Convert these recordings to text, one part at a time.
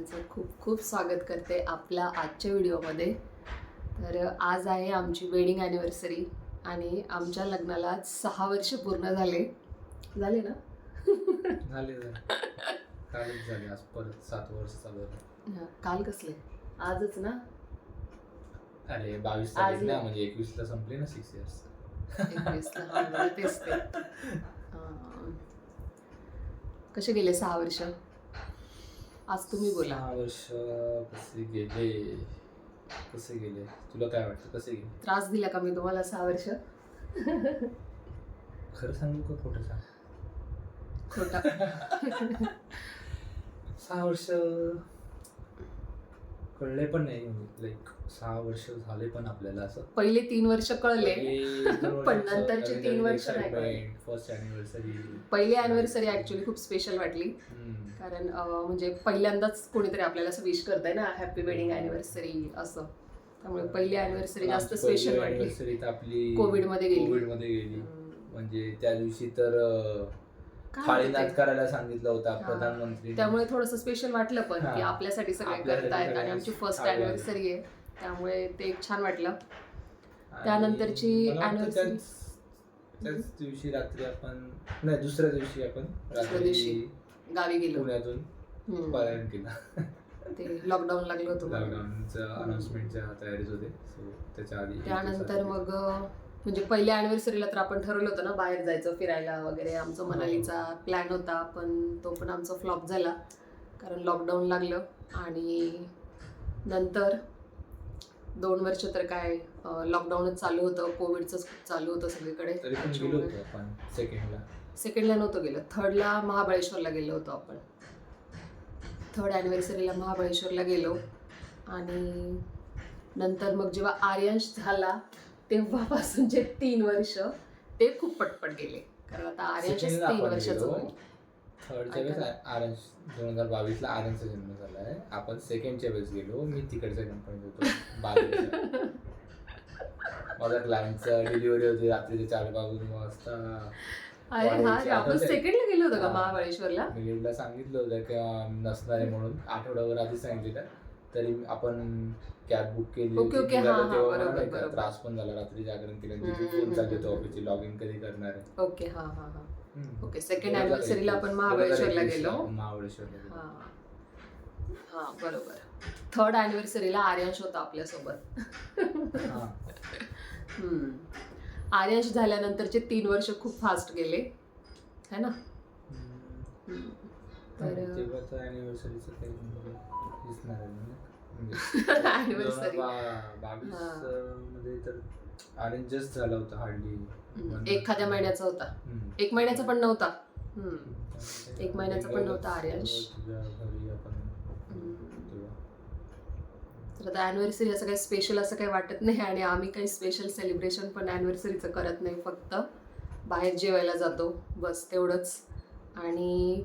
सगळ्यांचं खूप खूप स्वागत करते आपल्या आजच्या व्हिडिओमध्ये. तर आज आहे आमची वेडिंग ॲनिव्हर्सरी आणि आमच्या लग्नाला आज सहा वर्ष पूर्ण झाले. झाले ना? झाले कालच झाले आज परत सात वर्ष चालू झाले काल कसले? आजच ना? अरे बावीस तारीख ना. म्हणजे संपले ना सिक्स इयर्स तेच ते. कसे गेले सहा वर्ष? आज तुम्ही बोला. सहा वर्ष कसे गेले? कसे गेले? तुला काय वाटतं? कसे गेले? त्रास दिला का मी तुम्हाला सहा वर्ष? खरं सांगू का खोटं? सांग खोटा. सहा वर्ष कळले पण नाही म्हणजे लाईक सहा वर्ष झाले पण आपल्याला असं. पहिले तीन वर्ष कळले पण नंतरचे तीन वर्ष नाही. फर्स्ट अॅनिव्हर्सरी पहिली अॅनिव्हर्सरी ऍक्च्युली खूप स्पेशल वाटली. कारण म्हणजे पहिल्यांदाच कोणीतरी आपल्याला असं विश करताय ना हॅपी वेडिंग अॅनिव्हर्सरी असं. त्यामुळे पहिली अॅनिव्हर्सरी जास्त स्पेशल वाटली. आपली कोविडमध्ये गेली. कोविडमध्ये गेली. हम्म. म्हणजे त्या दिवशी तर ते? करायला सांगितलं होता. प्रधानमंत्री त्यामुळे थोडंसं स्पेशल वाटलं पण. की आपल्यासाठी सगळे करतायत आणि आमची फर्स्ट. अॅनिव्हर्सरी आहे त्यामुळे ते एक छान वाटलं त्यानंतरची त्याच दिवशी रात्री आपण नाही दुसऱ्या दिवशी आपण दुसऱ्या दिवशी. गावी गेलो पुण्यातून. पलायन केलं ते लॉकडाऊन लागलं होतं म्हणून. लॉकडाऊनच्या अनाउन्समेंटच्या तयारीत होते त्याच्या आधी त्यानंतर मग म्हणजे पहिल्या अॅनिव्हर्सरीला तर आपण ठरवलं होतं ना बाहेर जायचं फिरायला वगैरे. आमचा मनालीचा प्लॅन होता पण तो पण आमचा फ्लॉप झाला. कारण लॉकडाऊन लागलं आणि नंतर दोन वर्ष तर काय लॉकडाऊनच चालू होतं. कोविडचं चालू होतं सगळीकडे. सेकंडला सेकंडला नव्हतं गेलं. थर्डला महाबळेश्वरला गेलो होतो आपण. थर्ड ॲनिव्हर्सरीला महाबळेश्वरला गेलो. आणि नंतर मग जेव्हा आर्यांश झाला तेव्हापासूनचे तीन वर्ष ते खूप पटपट गेले. कारण आता ला तीन वर्षाचं. होईल थर्डच्या वेळेस आर्यन दोन हजार बावीसला आर्यनचा जन्म झाला आहे आपण सेकंडच्या वेळेस गेलो. मी तिकडच्या कंपनीत होतो. बावीसला माझ्या क्लायंटचं डिलिव्हरी होती. रात्रीचे चार पाच वाजता अरे हा आपण? सेकंडला गेलो होतो का हा. महाबळेश्वरला? मिलिंदला सांगितलं होतं की अं, नसणार आहे म्हणून. आठवड्यावर आधीच सांगितलं तरी आपण कॅब बुक केली ओके, ओके, निघालो हा, हा, तेव्हा बरोबर, मला नाही का बरोबर. त्रास पण झाला रात्री जागरण केलं हम्म, फोन चालले होते हम्म, ऑफिसची लॉग इन कधी करणार? आहे ओके हा हा हा. हम्म. ओके सेकंड दोन हजार अॅनिव्हर्सरीला आपण एकवीस- महाबळेश्वरला दोन हजार गेलो. एकवीसला आपण महाबळेश्वरला गेलो. हा. हा बरोबर. थर्ड अॅनिव्हर्सरीला आर्यांश होता आपल्यासोबत. हा. हम्म. आर्यांश झाल्यानंतरचे तीन वर्ष खूप फास्ट गेले. है ना? हम्म. हम्म. तर तेव्हा तर काही दिसणार आहे ना. Anniversary. बावीसमध्ये तर झाला होता हार्डली. एखाद्या महिन्याचा होता. एक महिन्याचा पण नव्हता. एक महिन्याचा पण नव्हता आर्यांश. तर आता अॅनिव्हर्सरी असं काही स्पेशल असं काही वाटत नाही आणि आम्ही काही स्पेशल सेलिब्रेशन पण अॅनिव्हर्सरीचं करत नाही. फक्त बाहेर जेवायला जातो. बस तेवढंच. आणि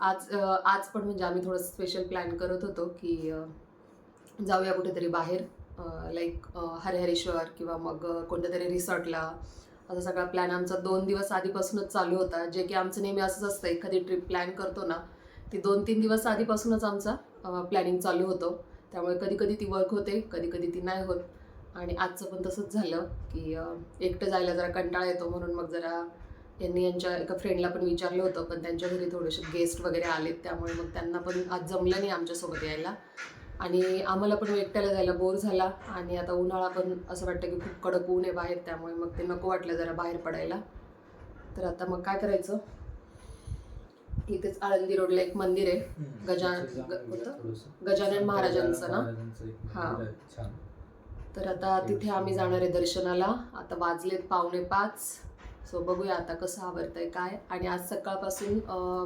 आज आज पण म्हणजे आम्ही थोडं स्पेशल प्लॅन करत होतो की जाऊया कुठेतरी बाहेर. लाईक हरिहरेश्वर किंवा मग कोणत्या तरी रिसॉर्टला. असा सगळा प्लॅन आमचा दोन दिवस आधीपासूनच चालू होता. जे की आमचं नेहमी असंच असतं एखादी ट्रिप प्लॅन करतो ना ती दोन तीन दिवस आधीपासूनच आमचा प्लॅनिंग चालू होतो. त्यामुळे कधी कधी ती वर्क होते कधी कधी ती नाही होत. आणि आजचं पण तसंच झालं की एकटं जायला जरा कंटाळा येतो म्हणून मग जरा यांनी यांच्या एका फ्रेंडला पण विचारलं होतं पण त्यांच्या घरी थोडेसे गेस्ट वगैरे आलेत त्यामुळे मग त्यांना पण आज जमलं नाही आमच्यासोबत यायला. आणि आम्हाला पण एकट्याला जायला बोर झाला आणि आता उन्हाळा पण असं वाटतं की खूप कडक ऊन आहे बाहेर त्यामुळे मग ते नको वाटलं जरा बाहेर पडायला. तर आता मग काय करायचं? इथेच आळंदी रोडला एक मंदिर आहे. हम्म. गजानन- महाराजांचं ना? हा. तर आता तिथे आम्ही जाणार आहे दर्शनाला. आता वाजलेत पावणे पाच. सो बघूया आता कसं आवडतंय काय? आणि आज सकाळपासून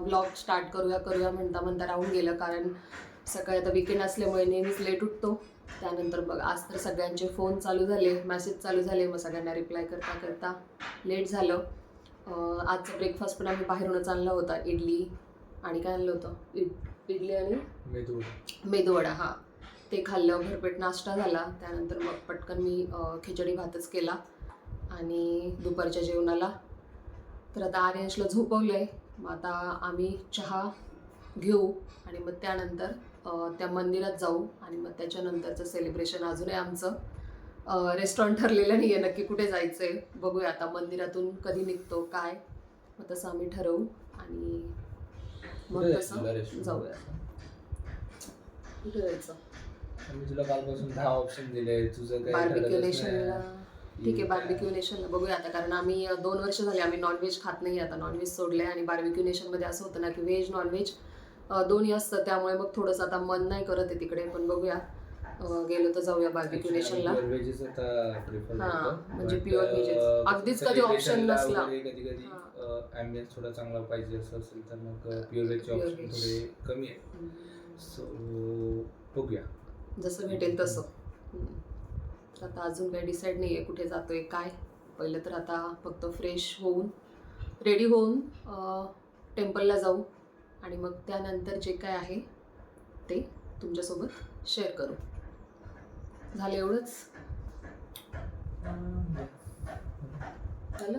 ब्लॉग स्टार्ट करूया करूया म्हणता म्हणता राहून गेलं. कारण सकाळी आता विकेंड असल्यामुळे नेहमीच लेट उठतो. त्यानंतर बघ आज तर सगळ्यांचे फोन चालू झाले मेसेज चालू झाले. मग सगळ्यांना रिप्लाय करता करता लेट झालं. आजचा ब्रेकफास्ट पण आम्ही बाहेरूनच आणला होता इडली. आणि काय आणलं होतं? इड इडली आणि मेदू मेदूवडा हा. ते खाल्लं भरपेट नाश्ता झाला. त्यानंतर मग पटकन मी खिचडी भातच केला. आणि दुपारच्या जेवणाला. तर आता आर्यंशला झोपवलं आहे मग आता आम्ही चहा घेऊ आणि मग त्यानंतर त्या मंदिरात जाऊ आणि मग त्याच्यानंतरचं सेलिब्रेशन अजूनही आमचं. रेस्टॉरंट ठरलेलं नाही आहे नक्की कुठे जायचं आहे बघूया आता मंदिरातून कधी निघतो काय. मग तसं आम्ही ठरवू आणि मग तसं? जाऊया. कुठे जायचं? मी तुला कालपासून दहा ऑप्शन दिले तुझं काय ठीक आहे बार्बिक्यू नेशनला बघूया आता कारण आम्ही दोन वर्ष झाले आम्ही नॉनव्हेज खात नाही आता नॉनव्हेज सोडलंय आणि बार्बिक्यू नेशनमध्ये असं होतं ना की व्हेज नॉनव्हेज दोन्ही असतं त्यामुळे मग थोडंसं आता मन नाही करत आहे तिकडे पण बघूया गेलो तर जाऊया बार्बिक्यू नेशनला हा. म्हणजे अं, veggies. अगदीच कधी ला नसला. वगैरे कधी कधी. ॲम्बियन्स थोडा चांगला पाहिजे असं असेल तर मग प्युअर ऑप्शन. थोडे कमी आहे. सो बघूया जसं भेटेल तसं हम्म. आता अजून काही डिसाईड नाही आहे कुठे जातोय काय? पहिलं तर आता फक्त फ्रेश होऊन रेडी होऊन टेम्पलला जाऊ आणि मग त्यानंतर जे काय आहे ते तुमच्यासोबत शेअर करू. झालं एवढंच? झालं?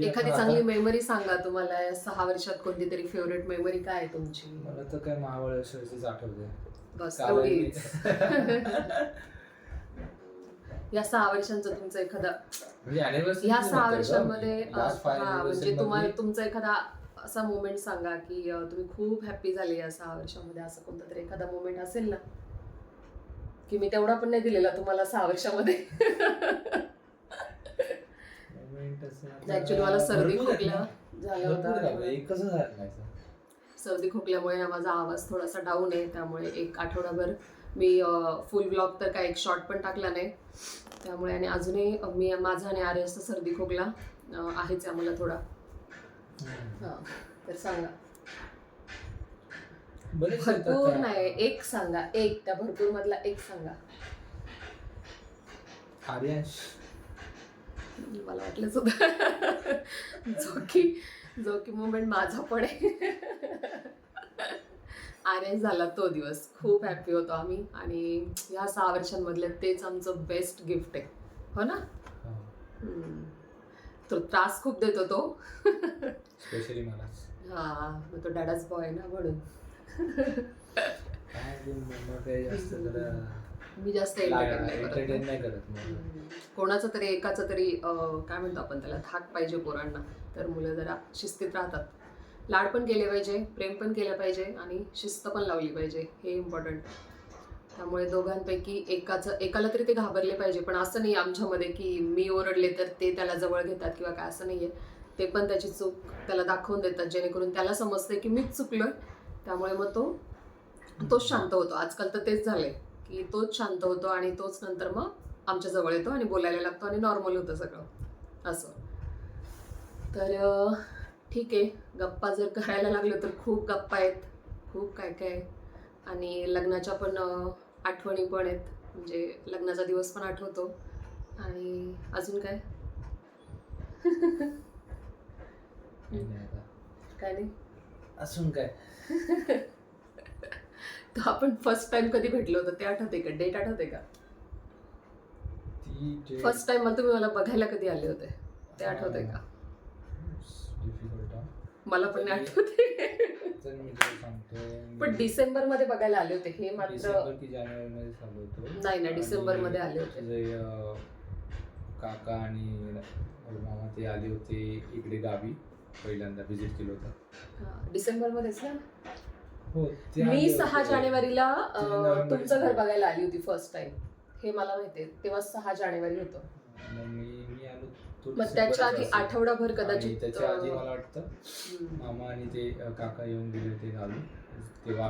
एखादी चांगली. मेमरी सांगा तुम्हाला या सहा वर्षात कोणती तरी फेवरेट मेमरी काय आहे तुमची मला तर काय महाबळेश्वरचीच आठवते बस तेवढीच या सहा वर्षांचं तुमचं एखादा म्हणजे anniversary ह्या नाही सहा म्हणतात? वर्षांमध्ये अ, Last five हा, म्हणजे anniversary तुम्हाला मध्ये तुमचा एखादा असा मोमेंट सांगा की अ, तुम्ही खूप हॅप्पी झाले या सहा वर्षामध्ये असं कोणता तरी एखादा मोमेंट असेल ना की मी तेवढा पण नाही दिलेला तुम्हाला सहा वर्षामध्ये असं ऍक्च्युली मला सर्दी खोकला. झाला होता. नाही. सर्दी खोकल्यामुळे ना माझा आवाज थोडासा डाऊन आहे त्यामुळे एक आठवडाभर मी फुल ब्लॉग तर काय एक शॉर्ट पण टाकला नाही. त्यामुळे आणि अजूनही मी माझा आणि आर्यसचा सर्दी खोकला आहेच आहे मला थोडा. हा तर सांगा. भरपूर. नाही एक सांगा. एक त्या भरपूर मधला एक सांगा. आर्यांश. मला वाटलंच होतं जो की जो की मुमेंट माझा पण आहे. आर्यन झाला तो दिवस. खूप हॅपी होतो आम्ही. आणि ह्या सहा वर्षांमधले तेच आमचं बेस्ट गिफ्ट आहे. हो ना? हा. तो त्रास खूप देतो तो. स्पेशली मला. हा मग तो डॅडाच बॉय ना म्हणून. ते मी जास्त नाही. एंटरटेन नाही करत. कोणाचं तरी एकाचं तरी काय म्हणतो आपण त्याला धाक पाहिजे पोरांना. तर मुलं जरा शिस्तीत राहतात. लाड पण केले पाहिजे प्रेम पण केलं पाहिजे आणि शिस्त पण लावली पाहिजे. हे इम्पॉर्टंट त्यामुळे दोघांपैकी एकाचं एकाला तरी ते घाबरले पाहिजे. पण असं नाही आमच्यामध्ये की मी ओरडले तर ते त्याला जवळ घेतात किंवा काय असं नाहीये. ते पण त्याची चूक त्याला दाखवून देतात जेणेकरून त्याला समजते की मीच चुकलोय. त्यामुळे मग तो तोच शांत होतो. आजकाल तर तेच झालंय. की तोच शांत होतो आणि तोच नंतर मग आमच्या जवळ येतो आणि बोलायला लागतो आणि नॉर्मल होतं सगळं. असं. तर ठीक आहे. गप्पा जर करायला लागलं तर खूप गप्पा आहेत. खूप काय काय. आणि लग्नाच्या पण आठवणी पण आहेत. म्हणजे लग्नाचा दिवस पण आठवतो. आणि अजून काय. काय नाही? असून काय? तर आपण फर्स्ट टाइम कधी भेटलो होतो ते आठवते का? डेट आठवते का? ती जे- फर्स्ट टाइम मला तुम्ही मला बघायला कधी आले होते? ते आठवते का. मला पण नाही आठवते तर मी तुला सांगतो पण डिसेंबरमध्ये बघायला आले होते हे मात्र डिसेंबर की होतो. नाही, नाही, डिसेंबर आणि मध्ये आले होते. अं, काका आणि मामा ते आले होते इकडे गावी पहिल्यांदा व्हिजिट केलं होतं. हा, डिसेंबर मध्येच ना? मी आले सहा. जानेवारीला तुमचं घर. बघायला आली होती फर्स्ट टाइम हे मला माहितीये तेव्हा सहा जानेवारी होतं मग मी मी त्याच्या आधी. आठवडाभर कदाचित त्याच्या आधी मला वाटतं. मामा आणि ते काका येऊन गेले होते आम्ही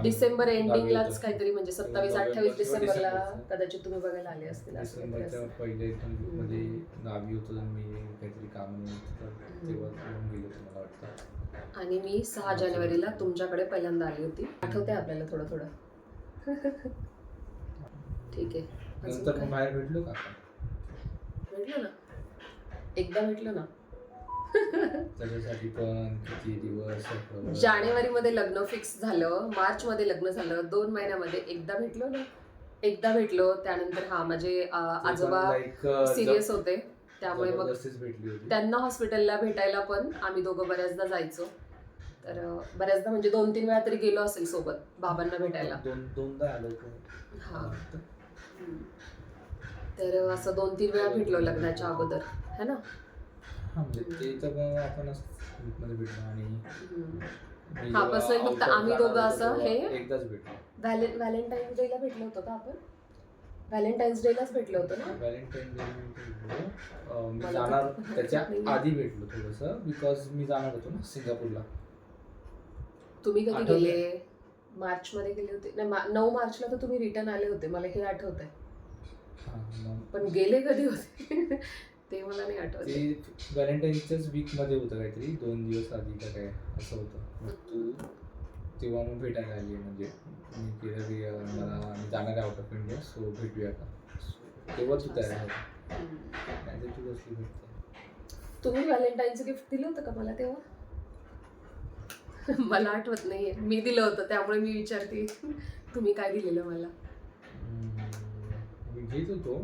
डिसेंबर एंडिंगलाच होतो. काहीतरी म्हणजे सत्तावीस अठ्ठावीस डिसेंबरला. कदाचित तुम्ही बघायला आले असतील डिसेंबरच्या. पहिले मध्ये गावी होतो मी काहीतरी तर तेव्हा गेलो मला वाटतं. आणि मी सहा जानेवारीला तुमच्याकडे पहिल्यांदा आली होती. आठवते आपल्याला थोडं थोडं. ठीक आहे. नंतर बाहेर भेटलो का भेटलो ना. एकदा भेटलो ना. त्याच्यासाठी पण किती दिवस. जानेवारी मध्ये लग्न फिक्स झालं मार्च मध्ये लग्न झालं दोन महिन्यामध्ये एकदा भेटलो ना एकदा भेटलो त्यानंतर हा माझे आजोबा सिरियस होते त्यामुळे मग त्यांना हॉस्पिटलला भेटायला पण आम्ही दोघं बऱ्याचदा जायचो. तर बऱ्याचदा म्हणजे दोन तीन वेळा तरी गेलो असेल सोबत बाबांना भेटायला. दोन दोनदा हा. तर असं दोन तीन वेळा भेटलो लग्नाच्या अगोदर है ना? हा म्हणजे ते तर मग आपण मध्ये भेटलो आणि हम्म. मी हा, जेव्हा फक्त out आम्ही जाणार दोघं होतो असं तेव्हा हे- एकदाच भेटलो. व्हॅलें व्हॅलेंटाईन्स डेला भेटलो होतो का आपण? व्हॅलेंटाईन्स डेलाच भेटलो होतो ना? व्हॅलेंटाईन डे भेटलो. अं, मी जाणार त्याच्या नाही. आधी भेटलो थोडंसं बिकॉज मी जाणार होतो ना सिंगापूरला. तुम्ही कधी आठवतंय. गेले? मार्च मध्ये गेले होते? नाही मा- नऊ मार्चला तर तुम्ही रिटर्न आले होते मला हे आठवत आहे हा मग पण गेले कधी होते? ते मला नाही आठवत. ते व्हॅलेंटाईनच्याच वीकमध्ये होतं काहीतरी दोन दिवस आधी का काय असं होतं. मग तू तेव्हा मग भेटायला आली म्हणजे मी केलं की अं, मला मी जाणार आहे आउट ऑफ इंडिया सो भेटूया का तेव्हा तू तयार आहे. नाही तर तू कसली भेटते तुम्ही व्हॅलेंटाईनचं गिफ्ट दिलं होतं का मला तेव्हा? मला आठवत नाहीये. मी दिलं होतं त्यामुळे मी विचारते. तुम्ही काय दिलेलं मला? हम्म, मी घेत होतो.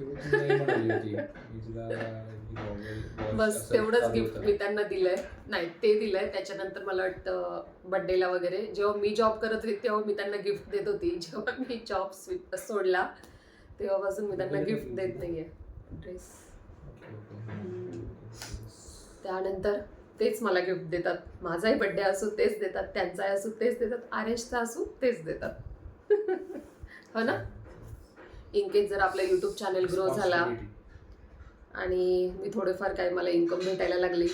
पण तेव्हा तू नाही म्हणाली होती मी तुला ही goggle watch बस असं तेवढंच चालू गिफ्ट होतं. मी त्यांना दिलंय. नाही ते दिलंय. त्याच्यानंतर मला वाटतं बर्थडेला वगैरे जेव्हा मी जॉब करत होते तेव्हा मी त्यांना गिफ्ट देत होती. जेव्हा मी जॉब सोडला तेव्हापासून मी त्यांना. गिफ्ट देत नाहीये. ड्रेस. त्यानंतर तेच मला गिफ्ट देतात. माझाही बर्थडे असू तेच देतात. त्यांचाही असू तेच देतात. आरेशचा असू तेच देतात. हो ना? इनकेस जर आपलं युट्यूब चॅनल ग्रो झाला. आणि मी थोडेफार काय मला इन्कम भेटायला लागली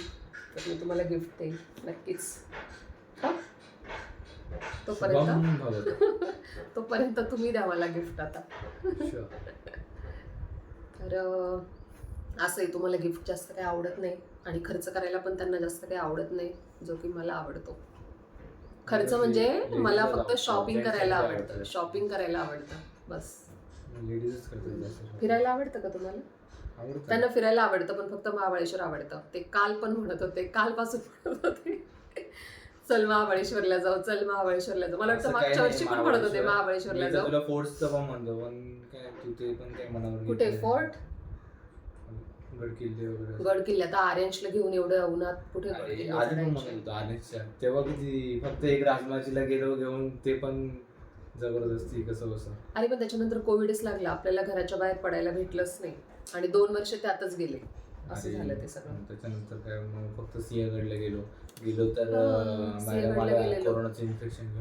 तर मी तुम्हाला गिफ्ट देईन नक्कीच? तोपर्यंत. तोपर्यंत तुम्ही द्या मला गिफ्ट आता. तर अं, असंही तुम्हाला गिफ्ट जास्त काही आवडत नाही आणि खर्च करायला पण त्यांना जास्त काही आवडत नाही जो की मला आवडतो खर्च म्हणजे मला फक्त शॉपिंग करायला आवडतं. शॉपिंग करायला आवडतं बस लेडीजच करतात जास्त फिरायला आवडतं का तुम्हाला? आवडतं. त्यांना फिरायला आवडतं पण फक्त महाबळेश्वर आवडतं. ते काल पण म्हणत होते कालपासून म्हणत होते. चल महाबळेश्वरला जाऊ चल महाबळेश्वरला जाऊ. मला वाटतं असं काही मागच्या नाही, वर्षी पण म्हणत होते महाबळेश्वर. महाबळेश्वरला मी तर जाऊ. तुला फोर्टचं पण म्हणतो पण काय तू ते पण काय मनावर घेत कुठे? नाही. फोर्ट? गड किल्ले वगैरे गड किल्ल्यात आर्यनशला घेऊन एवढं उन्हात कुठे गड अरे, किल्ले आधी पण चढायचे? म्हणत होतो आनेशच्या तेव्हा किती फक्त एक राजमाचीला गेलो घेऊन ते पण जबरदस्ती कसं कसं आणि पण त्याच्यानंतर कोविडच लागला. आपल्याला घराच्या बाहेर पडायला भेटलंच नाही. आणि दोन वर्ष त्यातच गेले. असं झालं ते सगळं. त्याच्यानंतर काय मग फक्त सिंहगडला गेलो. गेलो तर हा, अं, मॅडम सिंहगडला आल्या गेलेलो. कोरोनाचं इन्फेक्शन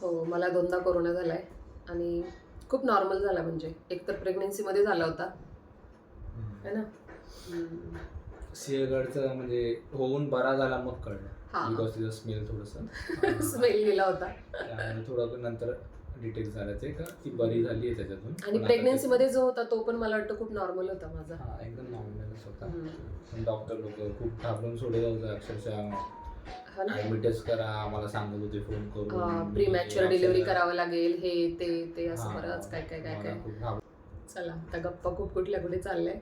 हो मला दोनदा कोरोना झालाय. आणि खूप नॉर्मल झाला म्हणजे. एक तर प्रेग्नेन्सीमध्ये झाला होता. है ना? हम्म. सिंहगडचं म्हणजे होऊन बरा झाला मग कळलं. हा बिकॉज तिचं स्मेल थोडंसं? स्मेल गेला होता. त्यामुळे थोडं नंतर डिटेक्ट झालं ते का ती बरी झाली आहे त्याच्यातून. आणि प्रेग्नेन्सी मध्ये जो होता तो पण मला वाटतं खूप नॉर्मल होता माझा. हा एकदम नॉर्मलच होता. डॉक्टर लोक खूप घाबरून सोडत होते अक्षरशः. हा ना. ऍडमिटच करा आम्हाला सांगत होते फोन करून. प्री मॅच्युअर मी डिलिव्हरी करावं लागेल हे ते ते असं हा, बरंच काय काय काय काय. चला आता गप्पा खूप कुठल्या कुठे चाललंय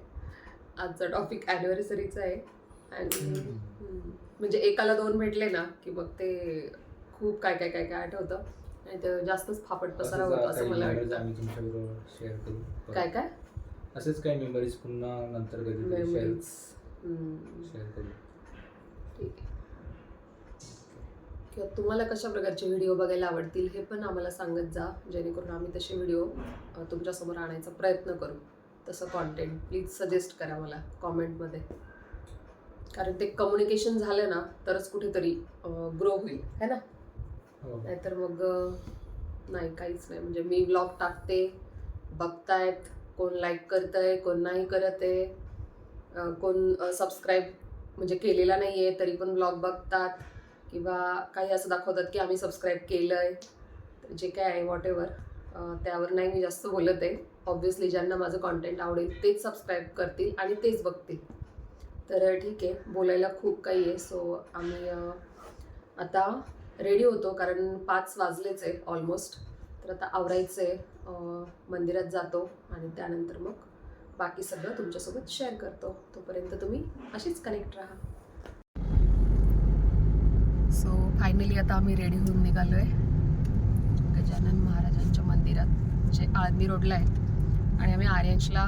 आजचा टॉपिक अॅनिव्हर्सरीचा आहे. आणि म्हणजे एकाला दोन भेटले ना की मग ते खूप काय काय काय काय आठवतं. आणि ते जास्तच फापट पसारा होतो असं मला वाटतं. आम्ही तुमच्याबरोबर शेअर करू. काय काय? असेच काही मेमरीज पुन्हा नंतर कधी शेअर करू. ठीक आहे. किंवा तुम्हाला कशा प्रकारचे व्हिडिओ बघायला आवडतील हे पण आम्हाला सांगत जा. जेणेकरून आम्ही तसे व्हिडिओ तुमच्यासमोर आणायचा प्रयत्न करू. तसं कॉन्टेंट प्लीज सजेस्ट करा मला कॉमेंटमध्ये कारण ते कम्युनिकेशन झालं ना तरच कुठेतरी ग्रो होईल. है ना? हो. नाहीतर मग नाही काहीच नाही. म्हणजे मी ब्लॉग टाकते बघतायत कोण लाईक करतंय कोण नाही करत आहे कोण सबस्क्राईब म्हणजे केलेला नाही आहे तरी पण ब्लॉग बघतात किंवा काही असं दाखवतात की आम्ही सबस्क्राईब केलं आहे तर जे काय आहे वॉट एव्हर त्यावर नाही मी जास्त बोलत आहे. ऑब्व्हियसली ज्यांना माझं कॉन्टेंट आवडेल तेच सबस्क्राईब करतील आणि तेच बघतील. तर ठीक आहे बोलायला खूप काही आहे. सो आम्ही आता रेडी होतो कारण पाच वाजलेच आहे ऑलमोस्ट तर आता आवरायचं आहे मंदिरात जातो आणि त्यानंतर मग बाकी सगळं तुमच्यासोबत शेअर करतो. तोपर्यंत तुम्ही अशीच कनेक्ट राहा. सो फायनली आता आम्ही रेडी होऊन निघालो आहे गजानन महाराजांच्या मंदिरात जे आळंदी रोडला आहेत आणि आम्ही आर्यंशला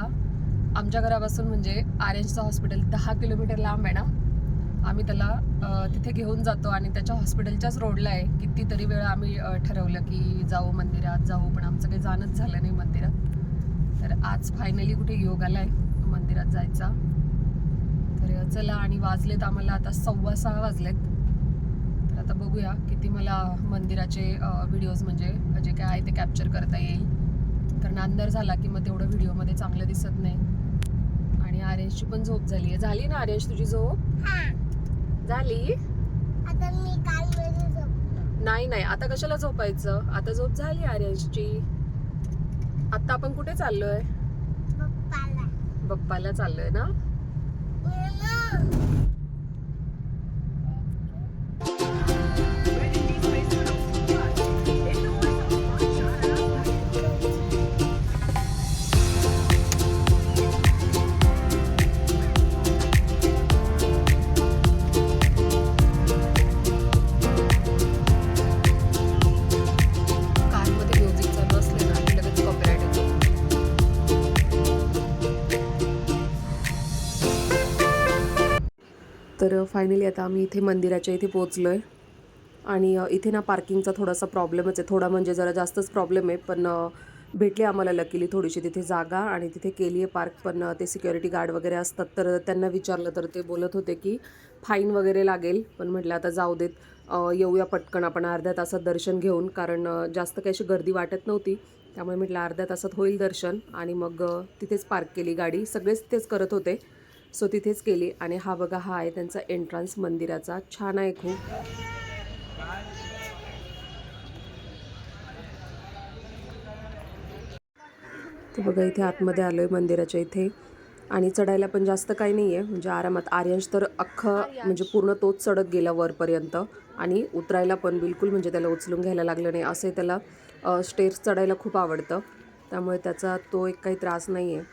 आमच्या घरापासून म्हणजे आरेंजचं हॉस्पिटल दहा किलोमीटर लांब आहे ना. आम्ही त्याला तिथे घेऊन जातो आणि त्याच्या हॉस्पिटलच्याच रोडला आहे. कितीतरी वेळा आम्ही ठरवलं की जाऊ मंदिरात जाऊ पण आमचं काही जाणंच झालं नाही मंदिरात. तर आज फायनली कुठे योग आला आहे मंदिरात जायचा. तर चला आणि वाजलेत आम्हाला आता सव्वा सहा वाजलेत. तर आता बघूया किती मला मंदिराचे व्हिडिओज म्हणजे जे काय आहे ते कॅप्चर करता येईल. तर नांदर झाला की मग तेवढं व्हिडिओमध्ये चांगलं दिसत नाही. आर्यनची पण झोप झाली आहे. झाली ना आर्यश तुझी झोप? झाली? आता मी काल मध्ये झोपलो नाही नाही. आता कशाला झोपायचं? आता झोप झाली आर्यशची आता आपण कुठे चाललोय? बप्पाला चाललोय ना? तर फायनली आता आम्ही इथे मंदिराच्या इथे पोचलो आहे आणि इथे ना पार्किंगचा थोडासा प्रॉब्लेमच आहे. थोडा म्हणजे जरा जास्तच प्रॉब्लेम आहे. पण भेटली आम्हाला लकीली थोडीशी. तिथे जागा आणि तिथे केली आहे पार्क पण ते सिक्युरिटी गार्ड वगैरे असतात. तर त्यांना विचारलं तर ते बोलत होते की फाईन वगैरे लागेल. पण म्हटलं आता जाऊ देत. येऊया पटकन आपण अर्ध्या तासात दर्शन घेऊन. कारण जास्त काही अशी गर्दी वाटत नव्हती. त्यामुळे म्हटलं अर्ध्या तासात होईल दर्शन. आणि मग तिथेच पार्क केली गाडी. सगळेच तेच करत होते. सो तिथेच केली आणि हा बघा हा आहे त्यांचा एंट्रन्स मंदिराचा. छान आहे खूप. तर बघा इथे आतमध्ये आलो आहे मंदिराच्या इथे. आणि चढायला पण जास्त काही नाही आहे म्हणजे आरामात आर्यांश तर अख्खं म्हणजे पूर्ण तोच चढत गेला वरपर्यंत. आणि उतरायला पण बिलकुल म्हणजे त्याला उचलून घ्यायला लागलं नाही. असे त्याला स्टेअर्स चढायला खूप आवडतं. त्यामुळे त्याचा तो एक काही त्रास नाही आहे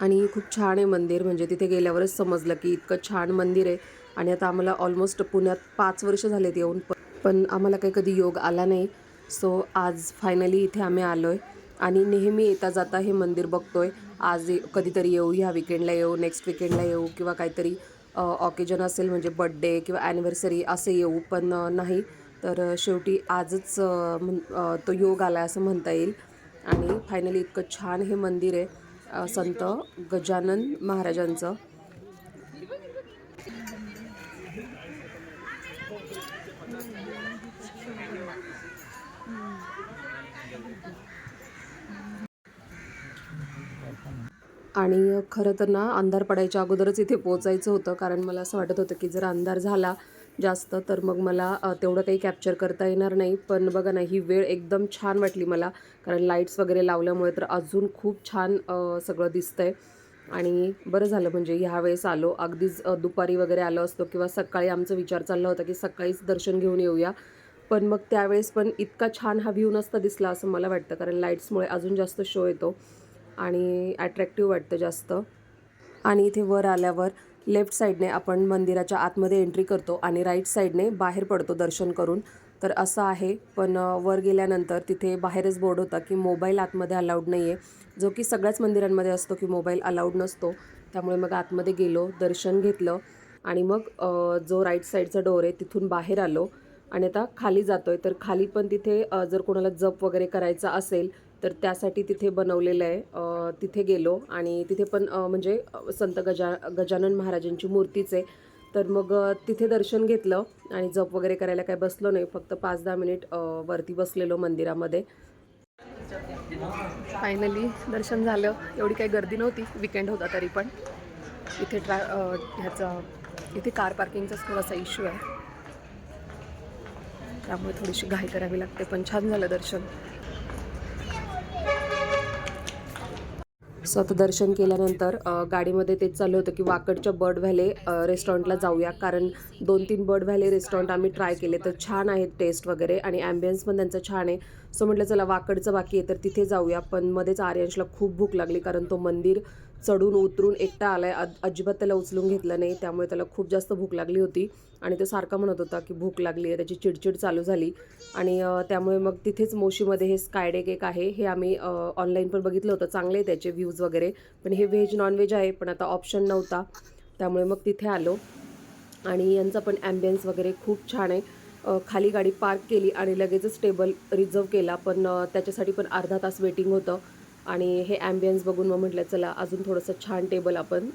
आणि खूप छान आहे मंदिर. म्हणजे तिथे गेल्यावरच समजलं की इतकं छान मंदिर आहे. आणि आता आम्हाला ऑलमोस्ट पुण्यात पाच वर्ष झालेत येऊन. प- पण आम्हाला काही कधी योग आला नाही. सो आज फायनली इथे आम्ही आलो आहे आणि नेहमी येता जाता हे मंदिर बघतो आहे आज कधीतरी येऊ ह्या विकेंडला येऊ नेक्स्ट विकेंडला येऊ किंवा काहीतरी ऑकेजन असेल म्हणजे बड्डे किंवा ॲनिव्हर्सरी असे येऊ पण नाही. तर शेवटी आजच म्हण- तो योग आला असं म्हणता येईल. आणि फायनली इतकं छान हे मंदिर आहे. संत गजानन महाराजांचं. आणि खरं तर ना अंधार पडायच्या अगोदरच इथे पोचायचं होतं कारण मला असं वाटत होतं की जर अंधार झाला जास्त तर मग मला तेवढं काही कॅप्चर करता येणार नाही. पण बघा ना ही वेळ एकदम छान वाटली मला. कारण लाईट्स वगैरे लावल्यामुळे तर अजून खूप छान सगळं दिसतं आहे आणि बरं झालं म्हणजे ह्या वेळेस आलो. अगदीच दुपारी वगैरे आलो असतो किंवा सकाळी आमचा विचार चालला होता की सकाळीच दर्शन घेऊन येऊया. पण मग त्यावेळेस पण इतका छान हा व्ह्यू नसता दिसला असं मला वाटतं. कारण लाईट्समुळे अजून जास्त शो येतो. आणि ॲट्रॅक्टिव्ह वाटतं जास्त. आणि इथे वर आल्यावर लेफ्ट साईडने आपण मंदिराच्या आतमध्ये एंट्री करतो आणि राईट साईडने बाहेर पडतो दर्शन करून. तर असं आहे पण वर गेल्यानंतर तिथे बाहेरच बोर्ड होता की मोबाईल आतमध्ये अलाउड नाही आहे जो की सगळ्याच मंदिरांमध्ये असतो की मोबाईल अलाउड नसतो. त्यामुळे मग आतमध्ये गेलो दर्शन घेतलं आणि मग जो राईट साईडचा डोर आहे तिथून बाहेर आलो. आणि आता खाली जातो आहे तर खाली पण तिथे जर कोणाला जप वगैरे करायचा असेल तर त्यासाठी तिथे बनवलेलं आहे. तिथे गेलो आणि तिथे पण म्हणजे संत गजा गजानन महाराजांची मूर्तीच आहे. तर मग तिथे दर्शन घेतलं आणि जप वगैरे करायला काय बसलो नाही. फक्त पाच दहा मिनिट वरती बसलेलो मंदिरामध्ये. फायनली दर्शन झालं. एवढी काही गर्दी नव्हती. विकेंड होता तरी पण. इथे ट्रा ह्याचं ह्याचा इथे कार पार्किंगचाच थोडासा इश्यू आहे. त्यामुळे थोडीशी घाई करावी लागते पण छान झालं दर्शन. सो आता दर्शन केल्यानंतर गाडीमध्ये तेच चालू होतं की वाकडच्या बर्ड व्हॅले रेस्टॉरंटला जाऊया. कारण दोन तीन बर्ड व्हॅले रेस्टॉरंट आम्ही ट्राय केले. तर छान आहेत टेस्ट वगैरे आणि ॲम्बियन्स पण त्यांचं छान आहे. सो म्हटलं चला वाकडचं बाकी आहे तर तिथे जाऊया. पण मध्येच आर्यंशला खूप भूक लागली कारण तो मंदिर चढून उतरून एकटा आलाय. अजिबात त्याला उचलून घेतलं नाही. त्यामुळे त्याला खूप जास्त भूक लागली होती. आणि तो सारखा म्हणत होता की भूक लागली आहे त्याची चिडचिड चालू झाली. आणि त्यामुळे मग तिथेच मोशीमध्ये हे स्कायडेक एक आहे. हे आम्ही ऑनलाईन पण बघितलं होतं. चांगले त्याचे व्ह्यूज वगैरे. पण हे व्हेज नॉनव्हेज आहे. पण आता ऑप्शन नव्हता. त्यामुळे मग तिथे आलो. आणि यांचा पण ॲम्बियन्स वगैरे खूप छान आहे. खाली गाडी पार्क केली आणि लगेचच टेबल रिझर्व केला. पण त्याच्यासाठी पण अर्धा तास वेटिंग होतं. आणि हे ॲम्बियन्स बघून मग म्हटलं चला अजून थोडंसं छान टेबल आपण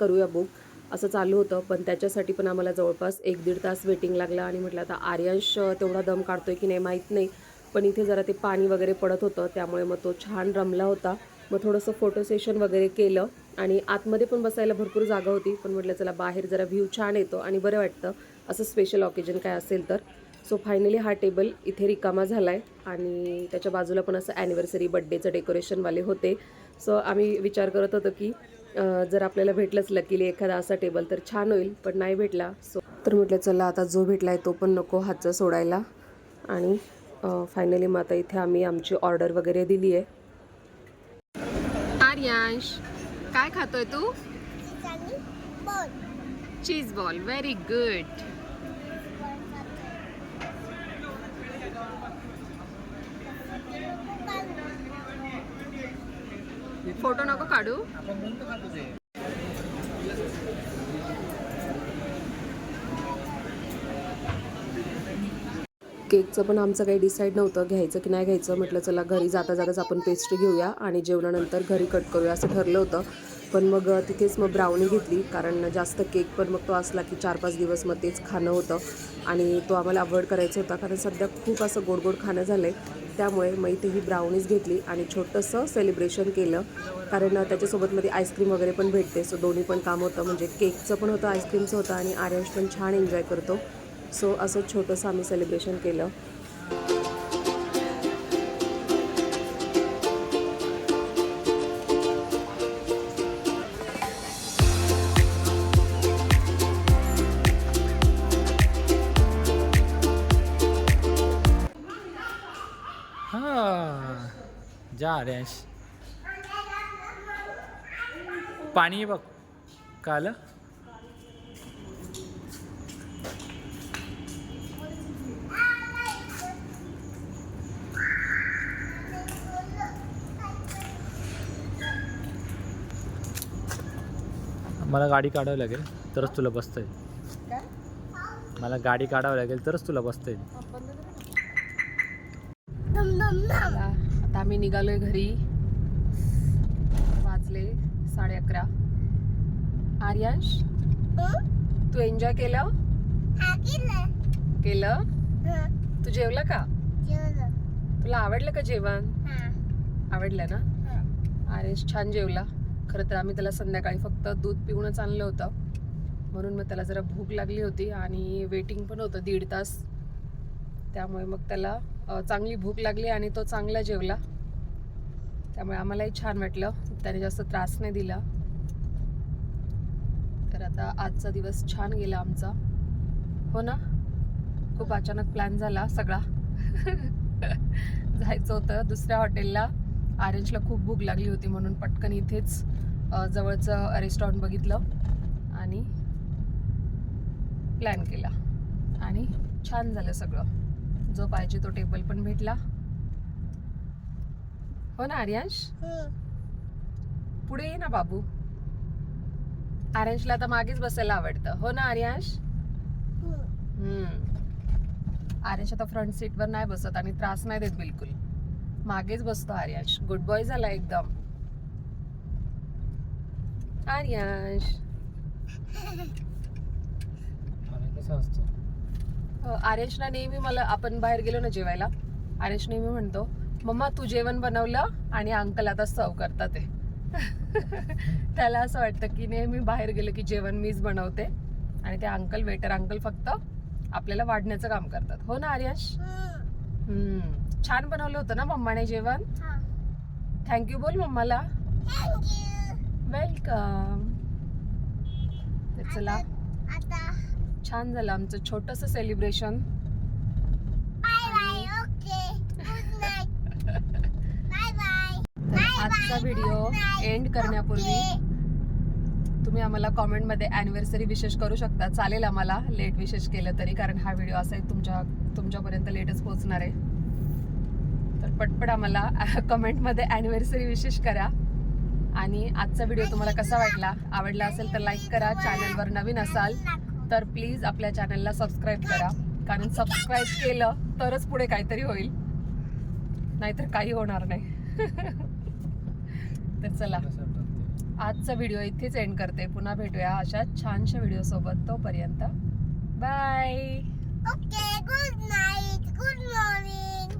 करूया बुक असं चालू होतं. पण त्याच्यासाठी पण आम्हाला जवळपास एक दीड तास वेटिंग लागला आणि म्हटलं आता आर्यांश तेवढा दम काढतोय की नाही माहीत नाही. पण इथे जरा ते पाणी वगैरे पडत होतं त्यामुळे मग तो छान रमला होता. मग थोडंसं फोटो सेशन वगैरे केलं आणि आतमध्ये पण बसायला भरपूर जागा होती. पण म्हटलं चला बाहेर जरा व्ह्यू छान येतो आणि बरं वाटतं. असं स्पेशल ऑकेजन काय असेल तर. सो फायनली हा टेबल इथे रिकामा झाला आहे आणि त्याच्या बाजूला पण असं ॲनिव्हर्सरी बड्डेचं डेकोरेशनवाले होते. सो आम्ही विचार करत होतो की जर आपल्याला भेटलंच लकीली एखादा असा टेबल तर छान होईल पण नाही भेटला. सो तर म्हटलं चला आता जो भेटला आहे तो पण नको हातचा सोडायला. आणि फायनली मग आता इथे आम्ही आमची ऑर्डर वगैरे दिली आहे. आर्यांश काय खातोय तू? Cheese ball very good photo नको काढू. केकचं पण आमचं काही डिसाईड नव्हतं घ्यायचं की नाही घ्यायचं. म्हटलं चला घरी जाता जाताच आपण पेस्ट्री घेऊया आणि जेवणानंतर घरी कट करूया असं ठरलं होतं. पण मग तिथेच मग ब्राउनी घेतली कारण जास्त केक पण मग तो असला की चार पाच दिवस मग तेच खाणं होतं. आणि तो आम्हाला अवॉइड करायचा होता कारण सध्या खूप असं गोड गोड खाणं झालं आहे त्यामुळे मग ही ब्राउनीज घेतली आणि छोटंसं सेलिब्रेशन केलं. कारण त्याच्यासोबत मध्ये आईस्क्रीम वगैरे पण भेटते. सो दोन्ही पण काम होतं. म्हणजे केकचं पण होतं आईस्क्रीमचं होतं आणि आर्यश पण छान एन्जॉय करतो. सो असं छोटंसं आम्ही सेलिब्रेशन केलं. जा रॅश पाणी बघ. का आलं मला गाडी काढावी लागेल तरच तुला बसता येईल मला गाडी काढावी लागेल तरच तुला बसता येईल आता आम्ही निघालोय घरी. वाजले साडे अकरा. आर्यांश? हं? तू एन्जॉय केलं? केलं. केलं? तू जेवलं का? जेवलं. तुला आवडलं का जेवण? हा. आवडलं ना? हं. आर्यश छान जेवला. खरं तर आम्ही त्याला संध्याकाळी फक्त दूध पिऊनच आणलं होतं. म्हणून मग त्याला जरा भूक लागली होती आणि वेटिंग पण होतं दीड तास. त्यामुळे मग त्याला चांगली भूक लागली आणि तो चांगला जेवला. त्यामुळे आम्हालाही छान वाटलं. त्याने जास्त त्रास नाही दिला. तर आता आजचा दिवस छान गेला आमचा. हो ना? खूप अचानक प्लॅन झाला सगळा. जायचं होतं दुसऱ्या हॉटेलला. आरेंजला खूप भूक लागली होती म्हणून पटकन इथेच जवळचं रेस्टॉरंट बघितलं आणि प्लॅन केला. आणि छान झालं सगळं. जो पाहिजे तो टेबल पण भेटला. हो ना आर्यांश? हं. पुढे ये ना बाबू. आर्यांशला आता मागेच बसायला आवडतं. हो ना आर्यांश? हं. हम्म. आर्यश आता फ्रंट सीटवर नाही बसत आणि त्रास नाही देत बिलकुल. मागेच बसतो आर्याश. गुड बॉय झाला एकदम. आर्याश. कसं असतं? अ, आर्यशला नेहमी मला आपण बाहेर गेलो ना जेवायला आर्यश नेहमी म्हणतो मम्मा तू जेवण बनवलं आणि अंकल आता सर्व करतात ते त्याला असं वाटतं की नेहमी बाहेर गेलं की जेवण मीच बनवते आणि ते अंकल वेटर अंकल फक्त आपल्याला वाढण्याचं काम करतात हो ना आर्यश. हम्म. छान बनवलं होतं ना मम्माने जेवण. थँक्यू बोल मम्माला. वेलकम चला आता छान झालं आमचं छोटंसं celebration bye bye okay good night bye bye आजचा व्हिडिओ एंड करण्यापूर्वी तुम्ही आम्हाला कॉमेंटमध्ये ॲनिव्हर्सरी विशेष करू शकता. चालेल आम्हाला लेट विशेष केलं तरी कारण हा व्हिडिओ असाही तुमच्या तुमच्यापर्यंत लेटच पोहोचणार आहे. तर पटपट आम्हाला कमेंटमध्ये ॲनिव्हर्सरी विशेष करा. आणि आजचा व्हिडिओ तुम्हाला कसा वाटला? आवडला असेल तर लाईक करा. चॅनलवर नवीन असाल तर प्लीज आपल्या चॅनलला सबस्क्राईब करा. कारण सबस्क्राईब केलं तरच पुढे काहीतरी होईल. नाहीतर काही होणार नाही. तर चला. आजचा व्हिडिओ इथेच एंड करते. पुन्हा भेटूया अशा छानशा व्हिडिओ सोबत तोपर्यंत. Bye okay good night good morning